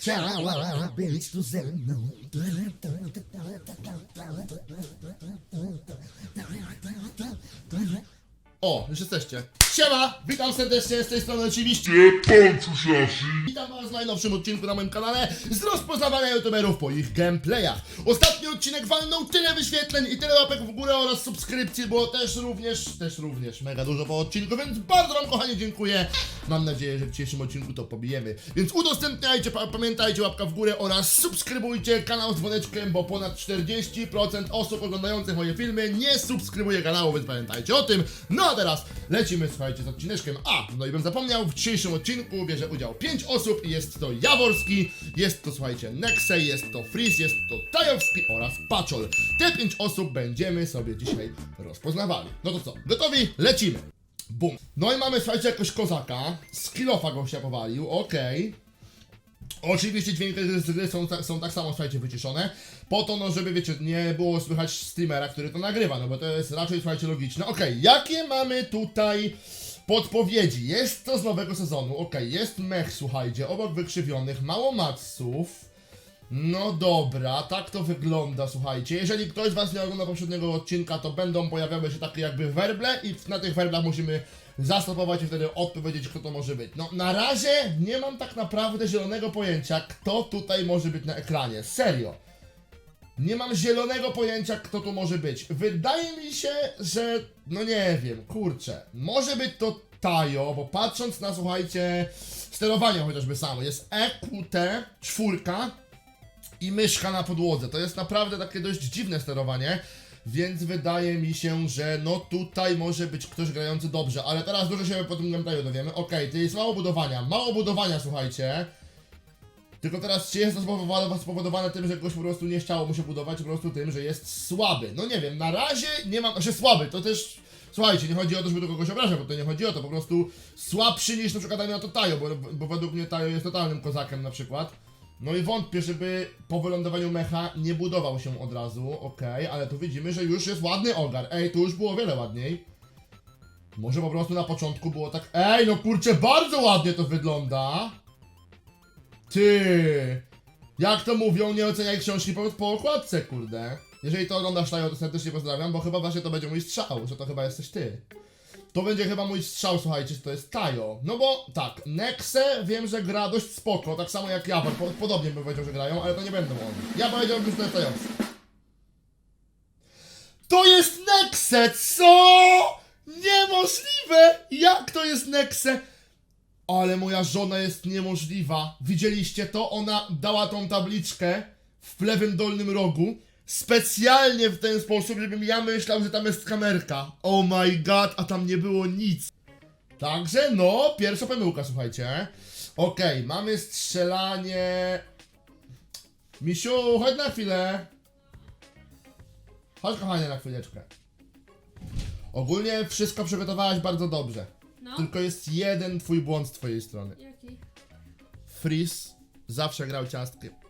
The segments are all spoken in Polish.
Tchau, O, już jesteście. Siema! Witam serdecznie z tej strony oczywiście. Witam was w najnowszym odcinku na moim kanale z rozpoznawania youtuberów po ich gameplayach. Ostatni odcinek walnął tyle wyświetleń i tyle łapek w górę oraz subskrypcji, było też również, też również mega dużo po odcinku, więc bardzo wam kochani dziękuję. Mam nadzieję, że w dzisiejszym odcinku to pobijemy. Więc udostępniajcie, pa- pamiętajcie łapka w górę oraz subskrybujcie kanał z dzwoneczkiem, bo ponad 40% osób oglądających moje filmy nie subskrybuje kanału, więc pamiętajcie o tym. No a teraz lecimy, słuchajcie, z odcineczkiem. A, no i bym zapomniał, w dzisiejszym odcinku bierze udział 5 osób i jest to Jaworski, jest to, słuchajcie, Nexe, jest to Freeze, jest to Tajowski oraz Paczol. Te 5 osób będziemy sobie dzisiaj rozpoznawali. No to co, gotowi? Lecimy! Bum. No i mamy, słuchajcie, jakoś kozaka. Skillofa gościa powalił, okej. Oczywiście dźwięki z gry są, są tak samo, słuchajcie, wyciszone. Po to, no, żeby, wiecie, nie było słychać streamera, który to nagrywa, no bo to jest raczej, słuchajcie, logiczne. Okej, jakie mamy tutaj podpowiedzi? Jest to z nowego sezonu, okej, jest mech, słuchajcie, obok wykrzywionych, mało matsów. No dobra, tak to wygląda, słuchajcie. Jeżeli ktoś z Was nie ogląda poprzedniego odcinka, to będą pojawiały się takie jakby werble i na tych werblach musimy zastopować i wtedy odpowiedzieć, kto to może być. No, na razie nie mam tak naprawdę zielonego pojęcia, kto tutaj może być na ekranie. Serio. Nie mam zielonego pojęcia, kto tu może być. Wydaje mi się, że. No nie wiem, kurczę. Może być to Tajo, bo patrząc na, słuchajcie, sterowanie chociażby samo, jest EQT czwórka i myszka na podłodze. To jest naprawdę takie dość dziwne sterowanie, więc wydaje mi się, że no tutaj może być ktoś grający dobrze, ale teraz dużo się po tym gameplayu dowiemy. Okej, to jest mało budowania, mało budowania, słuchajcie. Tylko teraz, czy jest to spowodowane, tym, że ktoś po prostu nie chciało mu się budować, po prostu tym, że jest słaby? No nie wiem, na razie nie mam, że słaby, to też, słuchajcie, nie chodzi o to, żeby do kogoś obrażać, bo to nie chodzi o to, po prostu słabszy niż na przykład dajmy na to Tajo, bo, bo według mnie Tajo jest totalnym kozakiem na przykład. No i wątpię, żeby po wylądowaniu mecha nie budował się od razu, okej, ale tu widzimy, że już jest ładny ogar. Ej, tu już było wiele ładniej. Może po prostu na początku było tak, ej, no kurczę, bardzo ładnie to wygląda. Ty! Jak to mówią, nie oceniaj książki po, po okładce, kurde. Jeżeli to oglądasz to serdecznie pozdrawiam, bo chyba właśnie to będzie mój strzał, że to chyba jesteś ty. To będzie chyba mój strzał, słuchajcie, to jest Tajo. No bo tak, Nexe wiem, że gra dość spoko, tak samo jak Jawor, po, podobnie bym powiedział, że grają, ale to nie będą oni. Ja powiedziałbym, że to jest Tajowski. To jest Nexe, co? Niemożliwe! Jak to jest Nexe? Ale moja żona jest niemożliwa. Widzieliście to? Ona dała tą tabliczkę w lewym dolnym rogu. Specjalnie w ten sposób, żebym ja myślał, że tam jest kamerka. Oh my god, a tam nie było nic. Także no, pierwsza pomyłka, słuchajcie. Okej, mamy strzelanie. Misiu, chodź na chwilę. Chodź kochanie na chwileczkę. Ogólnie wszystko przygotowałaś bardzo dobrze. No. Tylko jest jeden twój błąd z twojej strony. Jaki? Freeze zawsze grał ciastkiem.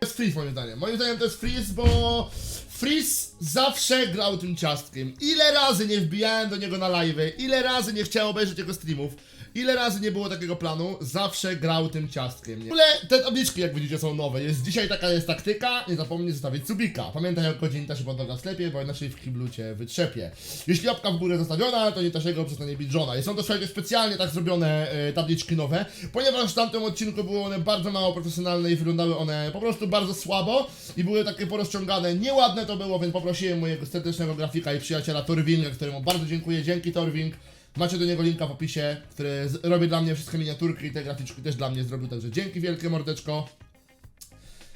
To jest Freeze moim zdaniem. Moim zdaniem to jest Freeze, bo Freeze zawsze grał tym ciastkiem. Ile razy nie wbijałem do niego na live, ile razy nie chciałem obejrzeć jego streamów, ile razy nie było takiego planu, zawsze grał tym ciastkiem. Nie? W ogóle te tabliczki, jak widzicie, są nowe. Jest dzisiaj taka jest taktyka, nie zapomnij zostawić subika. Pamiętaj o godzinie też się podlega w sklepie, bo inaczej w kiblu cię wytrzepie. Jeśli łapka w górę zostawiona, to nie taszego przestanie bić żona. Są to słuchajcie specjalnie tak zrobione e, tabliczki nowe, ponieważ w tamtym odcinku były one bardzo mało profesjonalne i wyglądały one po prostu bardzo słabo i były takie porozciągane. Nieładne to było, więc poprosiłem mojego serdecznego grafika i przyjaciela Torwinga, któremu bardzo dziękuję. Dzięki Torwing. Macie do niego linka w opisie, który robi dla mnie wszystkie miniaturki i te graficzki też dla mnie zrobił, także dzięki wielkie mordeczko.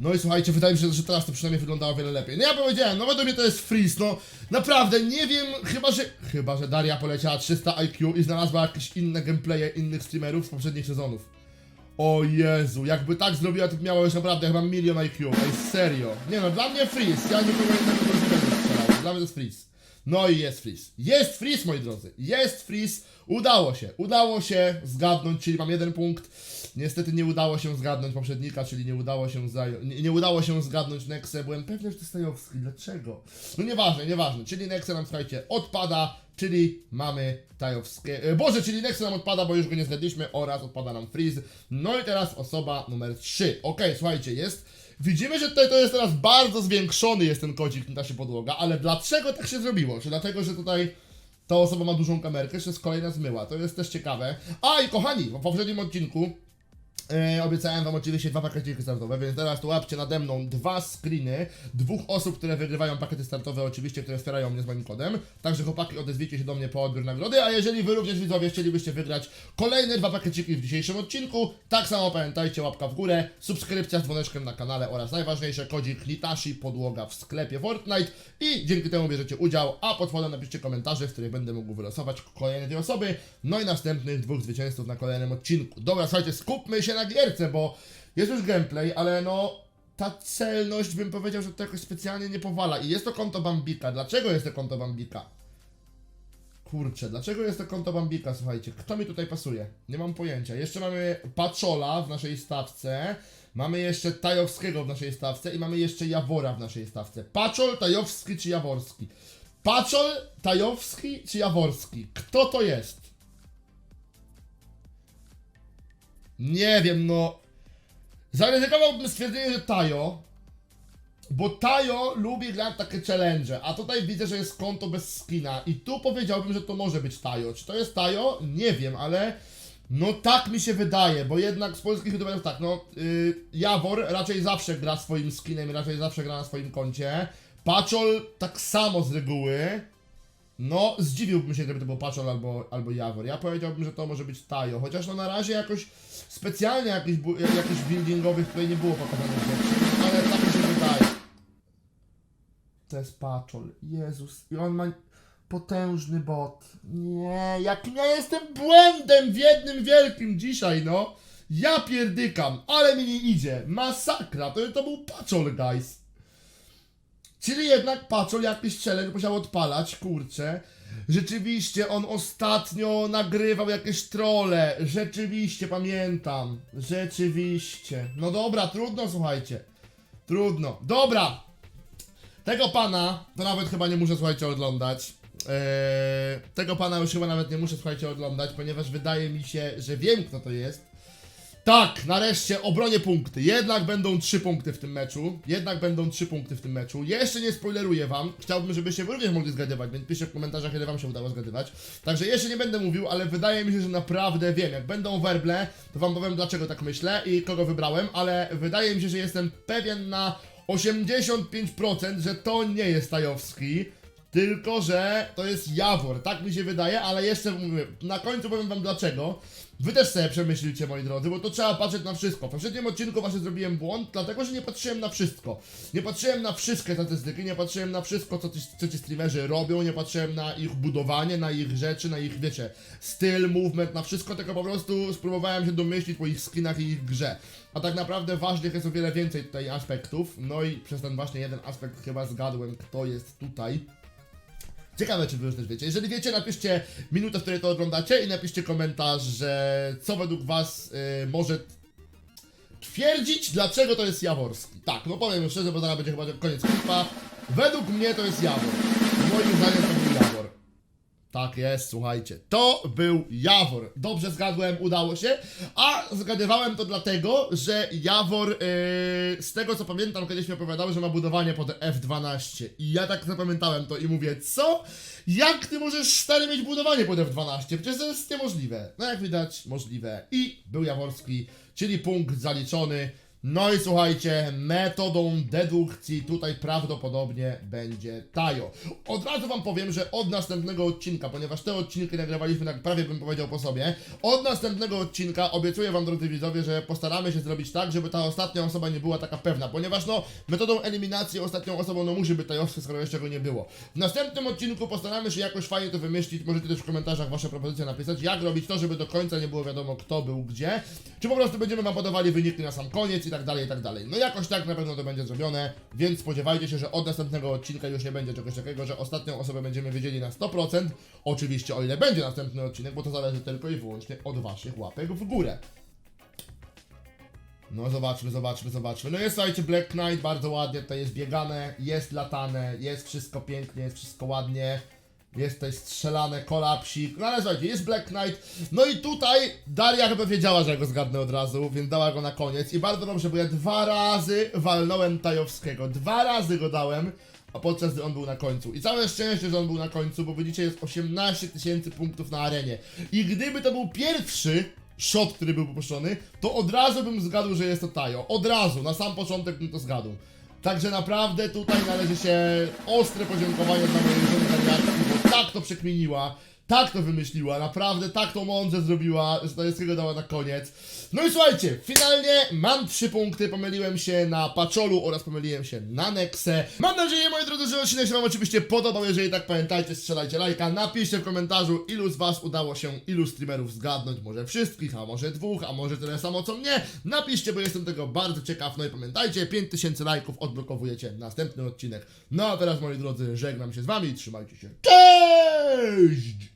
No i słuchajcie, wydaje mi się, że teraz to przynajmniej wyglądało wiele lepiej. No ja powiedziałem, no według mnie to jest freeze, no naprawdę, nie wiem, chyba że... Chyba, że Daria poleciała 300 IQ i znalazła jakieś inne gameplaye innych streamerów z poprzednich sezonów. O Jezu, jakby tak zrobiła, to miała już naprawdę chyba milion IQ, ej serio. Nie no, dla mnie freeze, ja nikogo innego nie będę dla mnie to jest freeze. No i jest freeze. Jest freeze, moi drodzy. Jest freeze. Udało się. Udało się zgadnąć, czyli mam jeden punkt. Niestety nie udało się zgadnąć poprzednika, czyli nie udało się nie, nie udało się zgadnąć Nexę. Byłem pewny, że to jest Tajowski. Dlaczego? No nieważne, nieważne. Czyli Nexe nam, słuchajcie, odpada. czyli mamy tajowskie... e, Boże, czyli Nexus nam odpada, bo już go nie znaleźliśmy oraz odpada nam Freeze. No i teraz osoba numer 3. Okej, słuchajcie, jest... Widzimy, że tutaj to jest teraz bardzo zwiększony jest ten kodzik na się podłoga, ale dlaczego tak się zrobiło? Czy dlatego, że tutaj ta osoba ma dużą kamerkę, czy jest kolejna zmyła? To jest też ciekawe. A i kochani, w poprzednim odcinku E, obiecałem wam oczywiście dwa pakety startowe, więc teraz tu łapcie nade mną dwa screeny dwóch osób, które wygrywają pakiety startowe, oczywiście, które wspierają mnie z moim kodem. Także chłopaki, odezwijcie się do mnie po odbiór nagrody, a jeżeli wy również widzowie chcielibyście wygrać kolejne dwa pakieciki w dzisiejszym odcinku, tak samo pamiętajcie, łapka w górę, subskrypcja z dzwoneczkiem na kanale oraz najważniejsze kodzik Litashi podłoga w sklepie Fortnite i dzięki temu bierzecie udział, a pod spodem napiszcie komentarze, w których będę mógł wylosować kolejne dwie osoby, no i następnych dwóch zwycięzców na kolejnym odcinku. Dobra, słuchajcie, skupmy się na gierce, bo jest już gameplay, ale no ta celność bym powiedział, że to jakoś specjalnie nie powala. I jest to konto Bambika. Dlaczego jest to konto Bambika? Kurczę, dlaczego jest to konto Bambika, słuchajcie? Kto mi tutaj pasuje? Nie mam pojęcia. Jeszcze mamy Paczola w naszej stawce. Mamy jeszcze Tajowskiego w naszej stawce i mamy jeszcze Jawora w naszej stawce. Paczol, Tajowski czy Jaworski? Paczol, Tajowski czy Jaworski? Kto to jest? Nie wiem, no. Zaryzykowałbym stwierdzenie, że Tajo. Bo Tajo lubi grać takie challenge, a tutaj widzę, że jest konto bez skina. I tu powiedziałbym, że to może być Tajo. Czy to jest Tajo? Nie wiem, ale. No tak mi się wydaje, bo jednak z polskich youtuberów tak, no yy, Jawor raczej zawsze gra swoim skinem raczej zawsze gra na swoim koncie. Paczol tak samo z reguły. No, zdziwiłbym się, gdyby to był Paczol albo, albo Jawor. Ja powiedziałbym, że to może być Tajo, chociaż no na razie jakoś specjalnie jakichś, jakichś buildingowych tutaj nie było pokazanych rzeczy, ale tak mi się wydaje. To jest Paczol, Jezus, i on ma potężny bot. Nie, jak ja jestem błędem w jednym wielkim dzisiaj, no. Ja pierdykam, ale mi nie idzie. Masakra, to, to był Paczol, guys. Czyli jednak Paczol jakiś challenge musiał odpalać, kurczę. Rzeczywiście, on ostatnio nagrywał jakieś trole. Rzeczywiście, pamiętam. Rzeczywiście. No dobra, trudno, słuchajcie. Trudno. Dobra. Tego pana, to nawet chyba nie muszę, słuchajcie, oglądać. Eee, tego pana już chyba nawet nie muszę, słuchajcie, oglądać, ponieważ wydaje mi się, że wiem, kto to jest. Tak, nareszcie obronię punkty. Jednak będą trzy punkty w tym meczu. Jednak będą trzy punkty w tym meczu. Jeszcze nie spoileruję wam. Chciałbym, żebyście również mogli zgadywać, więc piszcie w komentarzach, kiedy wam się udało zgadywać. Także jeszcze nie będę mówił, ale wydaje mi się, że naprawdę wiem. Jak będą werble, to wam powiem dlaczego tak myślę i kogo wybrałem, ale wydaje mi się, że jestem pewien na 85%, że to nie jest Tajowski. Tylko, że to jest Jawor, tak mi się wydaje, ale jeszcze mówię, na końcu powiem wam dlaczego. Wy też sobie przemyślicie, moi drodzy, bo to trzeba patrzeć na wszystko. W poprzednim odcinku właśnie zrobiłem błąd, dlatego, że nie patrzyłem na wszystko. Nie patrzyłem na wszystkie statystyki, nie patrzyłem na wszystko, co ci, co ci streamerzy robią, nie patrzyłem na ich budowanie, na ich rzeczy, na ich, wiecie, styl, movement, na wszystko, tylko po prostu spróbowałem się domyślić po ich skinach i ich grze. A tak naprawdę ważnych jest o wiele więcej tutaj aspektów, no i przez ten właśnie jeden aspekt chyba zgadłem, kto jest tutaj. Ciekawe, czy wy już też wiecie. Jeżeli wiecie, napiszcie minutę, w której to oglądacie i napiszcie komentarz, że co według was y, może twierdzić, dlaczego to jest Jaworski. Tak, no powiem szczerze, bo zaraz będzie chyba koniec klipa. Według mnie to jest Jawor. Moim zdaniem to był Jawor. Tak jest, słuchajcie. To był Jawor. Dobrze zgadłem, udało się. A zgadywałem to dlatego, że Jawor, yy, z tego co pamiętam, kiedyś mi opowiadał, że ma budowanie pod F12. I ja tak zapamiętałem to i mówię, co? Jak ty możesz stary mieć budowanie pod F12? Przecież to jest niemożliwe. No jak widać, możliwe. I był Jaworski, czyli punkt zaliczony. No i słuchajcie, metodą dedukcji tutaj prawdopodobnie będzie Tajo. Od razu wam powiem, że od następnego odcinka, ponieważ te odcinki nagrywaliśmy tak prawie bym powiedział po sobie, od następnego odcinka obiecuję wam drodzy widzowie, że postaramy się zrobić tak, żeby ta ostatnia osoba nie była taka pewna, ponieważ no metodą eliminacji ostatnią osobą no musi być Tajowski, skoro jeszcze go nie było. W następnym odcinku postaramy się jakoś fajnie to wymyślić, możecie też w komentarzach wasze propozycje napisać, jak robić to, żeby do końca nie było wiadomo kto był gdzie, czy po prostu będziemy wam podawali wyniki na sam koniec i tak dalej, i tak dalej. No jakoś tak na pewno to będzie zrobione, więc spodziewajcie się, że od następnego odcinka już nie będzie czegoś takiego, że ostatnią osobę będziemy wiedzieli na 100%, oczywiście o ile będzie następny odcinek, bo to zależy tylko i wyłącznie od waszych łapek w górę. No zobaczmy, zobaczmy, zobaczmy. No jest słuchajcie Black Knight, bardzo ładnie tutaj jest biegane, jest latane, jest wszystko pięknie, jest wszystko ładnie. Jest tutaj strzelane, kolapsik. No ale słuchajcie, jest Black Knight. No i tutaj Daria chyba wiedziała, że ja go zgadnę od razu, więc dała go na koniec. I bardzo dobrze, bo ja dwa razy walnąłem Tajowskiego. Dwa razy go dałem, a podczas gdy on był na końcu. I całe szczęście, że on był na końcu, bo widzicie, jest 18 tysięcy punktów na arenie. I gdyby to był pierwszy shot, który był popuszczony, to od razu bym zgadł, że jest to Tajo. Od razu, na sam początek bym to zgadł. Także naprawdę tutaj należy się ostre podziękowanie dla mojej żony Bo tak to przekminiła, tak to wymyśliła, naprawdę tak to mądrze zrobiła, że Tajewskiego dała na koniec. No i słuchajcie, finalnie mam trzy punkty, pomyliłem się na Paczolu oraz pomyliłem się na Nexę. Mam nadzieję, moi drodzy, że odcinek się wam oczywiście podobał, jeżeli tak pamiętajcie, strzelajcie lajka, napiszcie w komentarzu, ilu z was udało się, ilu streamerów zgadnąć, może wszystkich, a może dwóch, a może tyle samo co mnie. Napiszcie, bo jestem tego bardzo ciekaw, no i pamiętajcie, 5000 lajków odblokowujecie następny odcinek. No a teraz, moi drodzy, żegnam się z wami, trzymajcie się. Cześć!